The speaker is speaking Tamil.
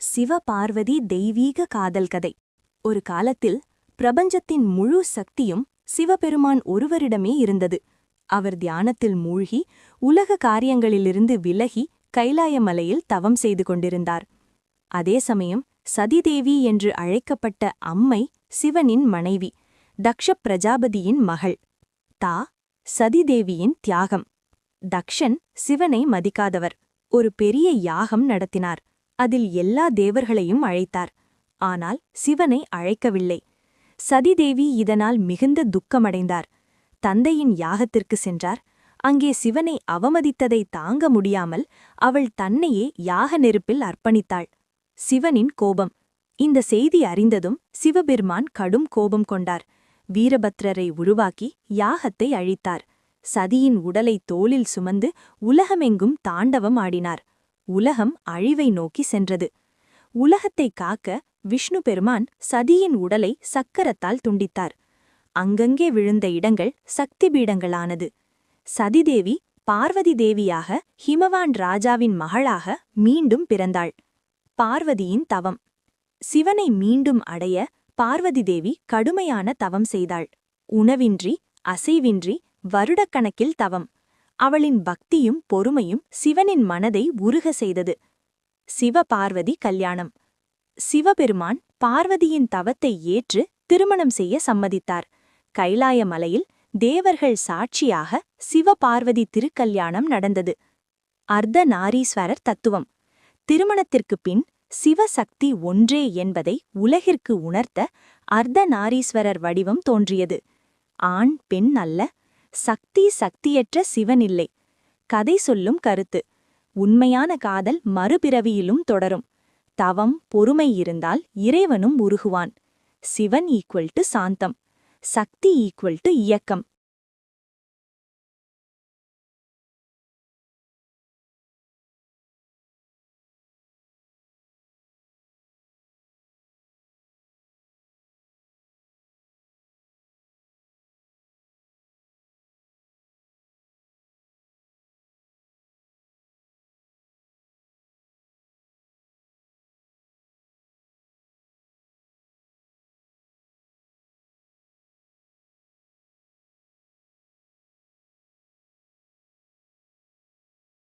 சிவபார்வதி தெய்வீக காதல் கதை. ஒரு காலத்தில் பிரபஞ்சத்தின் முழு சக்தியும் சிவபெருமான் ஒருவரிடமே இருந்தது. அவர் தியானத்தில் மூழ்கி உலக காரியங்களிலிருந்து விலகி கைலாயமலையில் தவம் செய்து கொண்டிருந்தார். அதே சமயம் சதிதேவி என்று அழைக்கப்பட்ட அம்மை சிவனின் மனைவி தக்ஷ பிரஜாபதியின் மகள். தா சதிதேவியின் தியாகம். தக்ஷன் சிவனை மதிக்காதவர். ஒரு பெரிய யாகம் நடத்தினார். அதில் எல்லா தேவர்களையும் அழைத்தார். ஆனால் சிவனை அழைக்கவில்லை. சதிதேவி இதனால் மிகுந்த துக்கமடைந்தார். தந்தையின் யாகத்திற்கு சென்றார். அங்கே சிவனை அவமதித்ததை தாங்க முடியாமல் அவள் தன்னையே யாக நெருப்பில் அர்ப்பணித்தாள். சிவனின் கோபம். இந்த செய்தி அறிந்ததும் சிவபெருமான் கடும் கோபம் கொண்டார். வீரபத்ரரை உருவாக்கி யாகத்தை அழித்தார். சதியின் உடலை தோளில் சுமந்து உலகமெங்கும் தாண்டவம் ஆடினார். உலகம் அழிவை நோக்கி சென்றது. உலகத்தைக் காக்க விஷ்ணு பெருமான் சதியின் உடலை சக்கரத்தால் துண்டித்தார். அங்கங்கே விழுந்த இடங்கள் சக்தி பீடங்களானது சதிதேவி பார்வதி தேவியாக ஹிமவான் ராஜாவின் மகளாக மீண்டும் பிறந்தாள். பார்வதியின் தவம். சிவனை மீண்டும் அடைய பார்வதி தேவி கடுமையான தவம் செய்தாள். உணவின்றி அசைவின்றி வருடக்கணக்கில் தவம். அவளின் பக்தியும் பொறுமையும் சிவனின் மனதை உருக செய்தது. சிவபார்வதி கல்யாணம். சிவபெருமான் பார்வதியின் தவத்தை ஏற்று திருமணம் செய்ய சம்மதித்தார். கைலாய மலையில் தேவர்கள் சாட்சியாக சிவபார்வதி திருக்கல்யாணம் நடந்தது. அர்த்தநாரீஸ்வரர் தத்துவம். திருமணத்திற்குப் பின் சிவசக்தி ஒன்றே என்பதை உலகிற்கு உணர்த்த அர்த்தநாரீஸ்வரர் வடிவம் தோன்றியது. ஆண் பெண் அல்ல சக்தி சக்தியற்ற சிவனில்லை. கதை சொல்லும் கருத்து. உண்மையான காதல் மறுபிறவியிலும் தொடரும். தவம் பொறுமை இருந்தால் இறைவனும் உருகுவான். சிவன் ஈக்குவல் டு சாந்தம். சக்தி ஈக்குவல் டு இயக்கம்.